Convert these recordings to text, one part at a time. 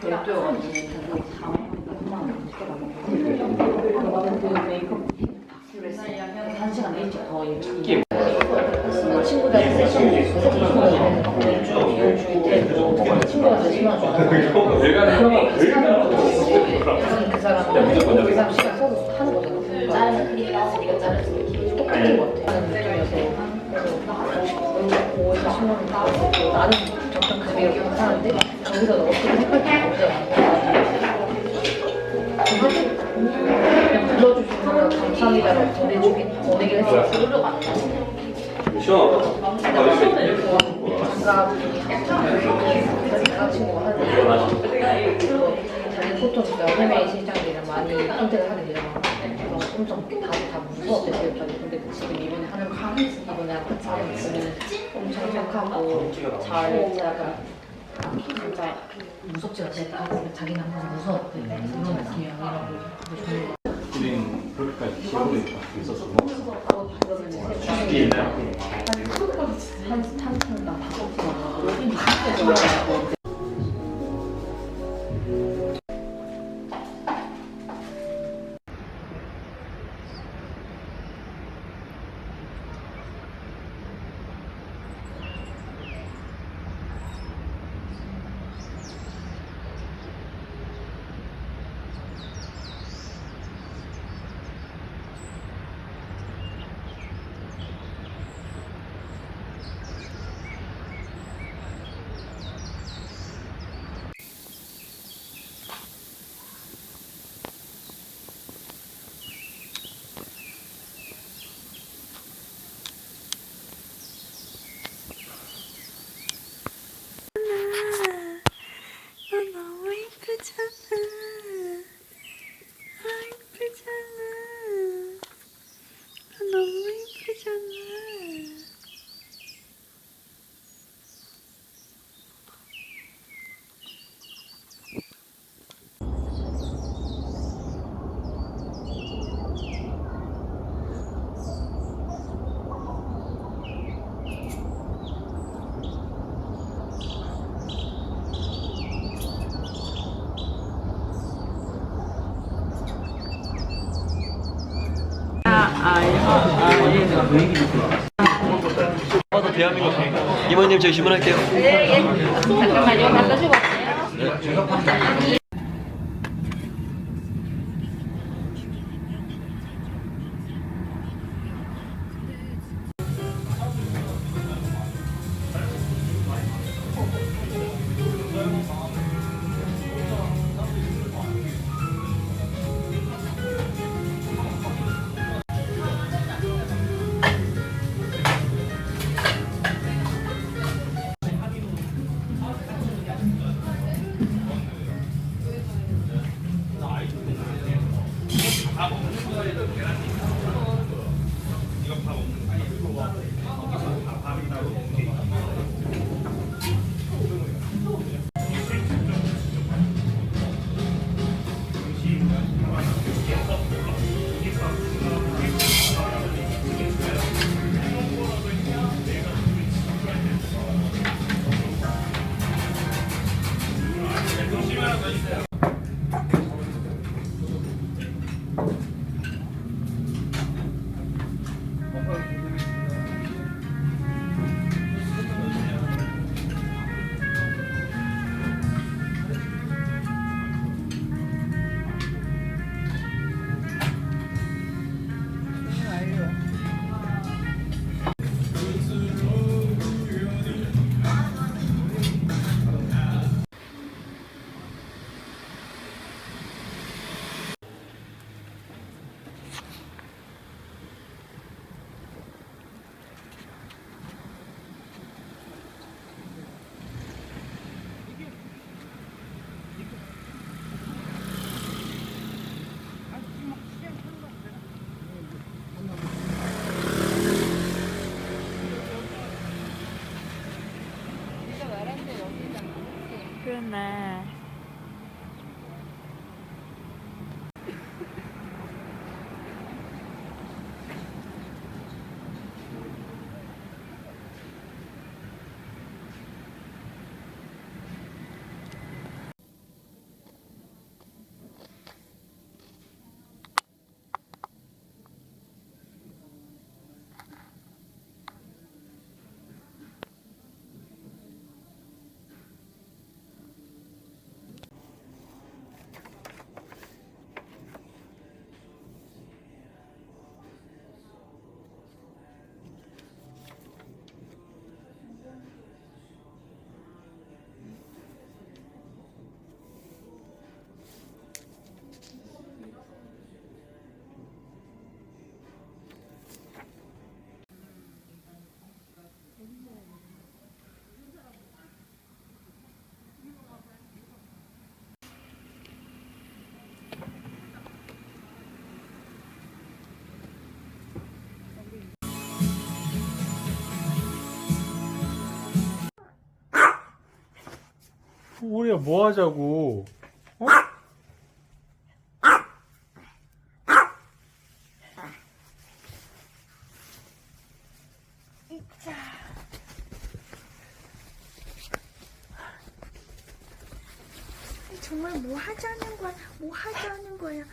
별도여가지고 그거 4만 원, 5만 원그거그 사람 그 시간 써서 하는 거잖아. 네가 자르는 크기 똑같은 거 같아. 그래서 5, 40만 원 따고 나는 그냥 불러주시면 감사합니다라고 보내주긴 보내긴 했어. 별로 많다. 시원하다. 장갑 여자친구가 하는 포토니까 해외 실장들이랑 많이 컨택을 하게 되잖아. 그래서 엄청 다들 다 무서웠대 지금까지. 근데 지금 이번에 하는 이번에 하는 분은 엄청 착하고 잘 약간 진짜 무섭지 않았다. 자기는 항상 무서웠대. 그런 좋은 거. 우린 그렇게까지 시험을 있어서 죽기 한한 팀당 다섯 팀너 너무 이쁘잖아. 아, 이쁘잖아. 너 너무 이쁘잖아. 대한민국 이모님 저희 주문할게요. 잠깐만요. 갖다 주고 그랬구 あ、僕もそういうのを 나. 우리가 뭐 하자고? 어? 정말 뭐 하자는 거야? 뭐 하자는 거야?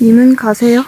님은 가세요.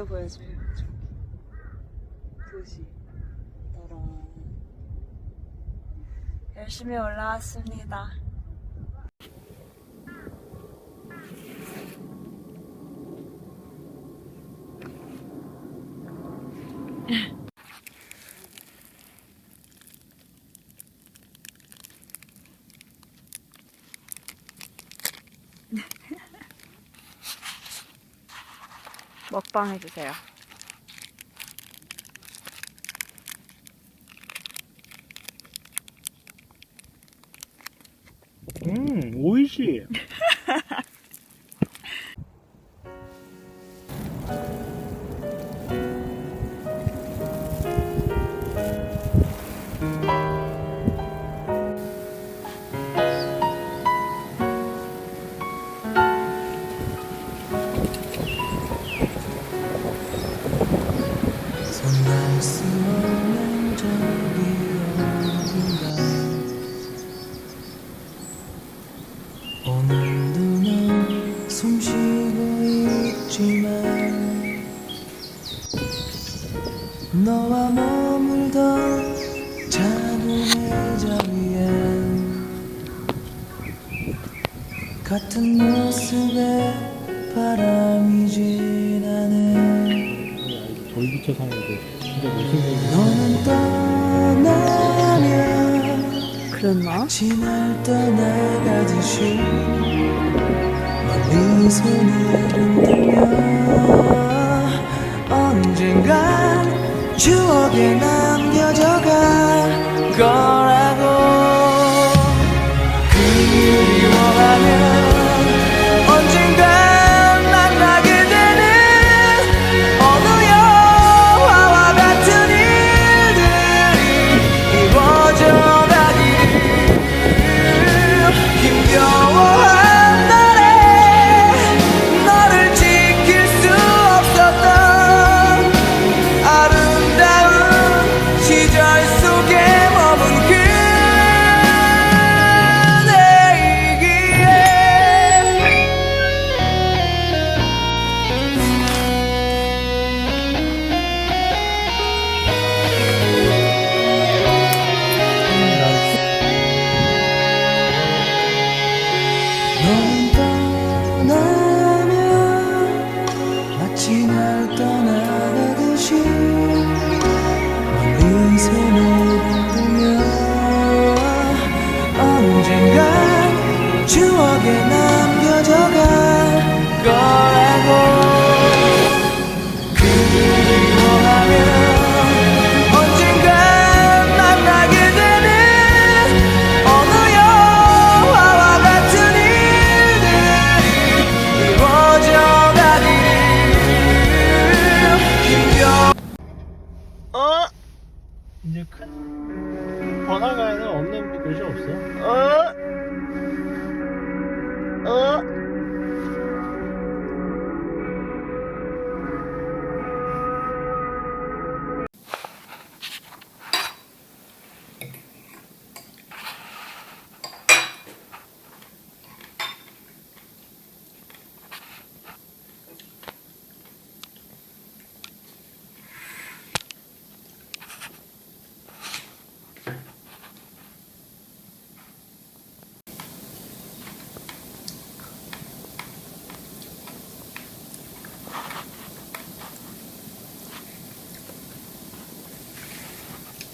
여기도 보여줘요. 도시. 따란. 열심히 올라왔습니다. 먹방 해주세요. 음, 오이시. 같은 모습에 바람이 지나네 돌비쳐 사는데 진짜 멋있는 너는 떠나면 그랬나? 지날 떠나가듯이 멀리 손을 흔들며 언젠간 추억에 남겨져갈 거라고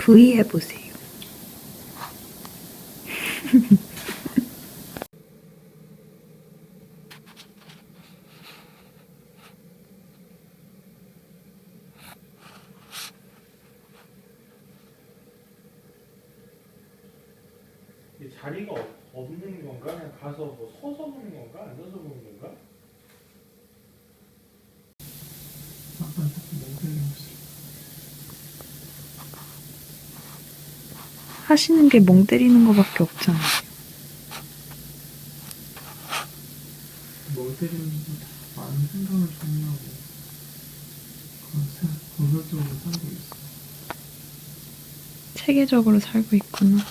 V 해보세요. 이게 자리가 없- 없는 건가? 그냥 가서 뭐 서서 보는 건가? 앉아서 보는 건가? 하시는 게 멍 때리는 거밖에 없잖아요. 멍 때리는 거 많은 생각을 정리하고 건설적으로 살고 있어. 체계적으로 살고 있구나.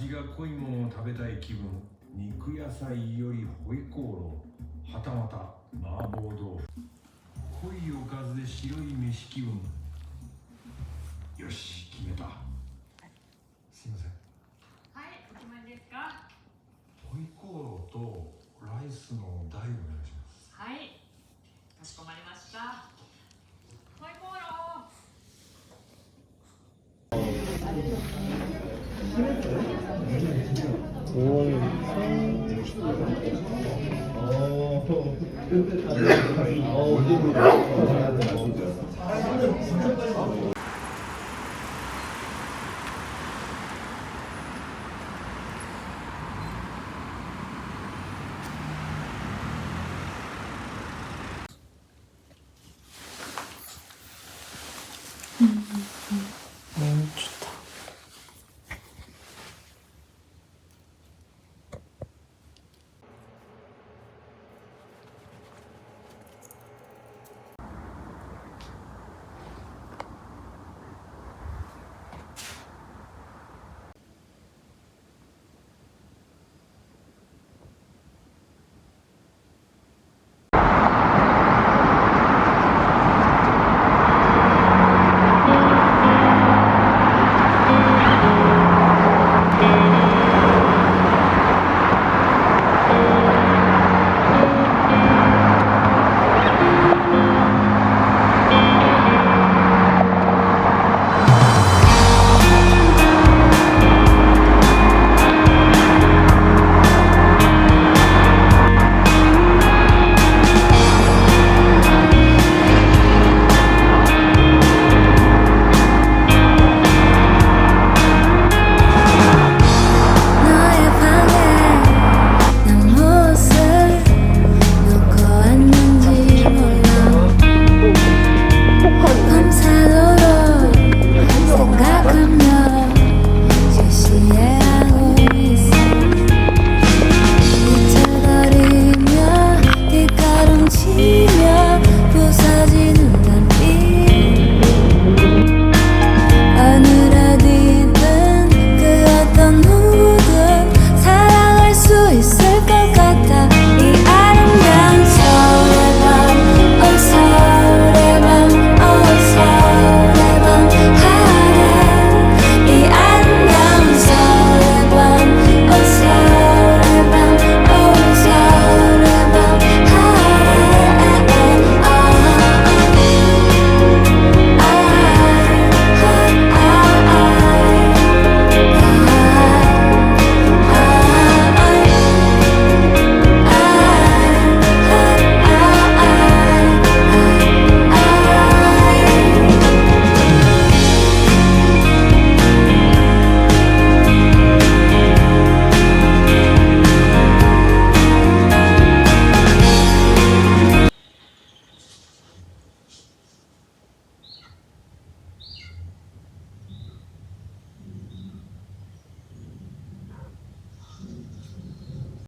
味が濃いものを食べたい気分肉野菜よりホイコーローはたまた麻婆豆腐濃いおかずで白い飯気分。よし決めた。すいません。はいお決まりですか。ホイコーローとライスの大お願いします。はいかしこまりました 오.